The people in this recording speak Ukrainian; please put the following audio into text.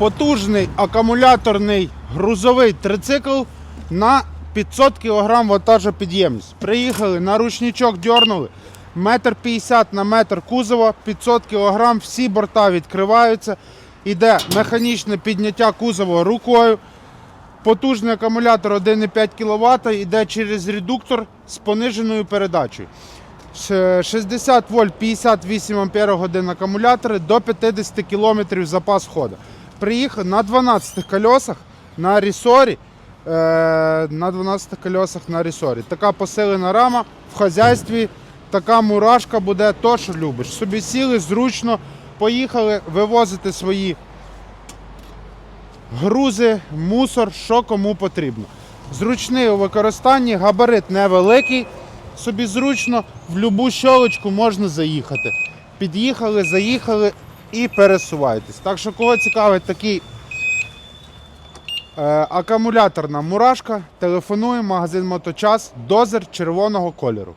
потужний акумуляторний грузовий трицикл на 500 кг вантажопідємність. Приїхали на ручничок, дьорнули. Метр 50 на метр кузова, 500 кг, всі борта відкриваються. Іде механічне підняття кузова рукою. Потужний акумулятор 1,5 кВт йде через редуктор з пониженою передачею. 60 вольт 58 ампер годин акумулятори до 50 км запас ходу. Приїхав на 12 колесах на ресорі. Е, на 12 колесах на ресорі. Така посилена рама в хазяйстві, така мурашка буде то, що любиш. Собі сіли зручно, поїхали вивозити свої грузи, мусор, що кому потрібно. Зручний у використанні, габарит невеликий, собі зручно, в будь-яку щолочку можна заїхати. Під'їхали, заїхали і пересуваєтесь. Так що, кого цікавить такий е, акумуляторна мурашка, телефонує магазин Моточас, дозер червоного кольору.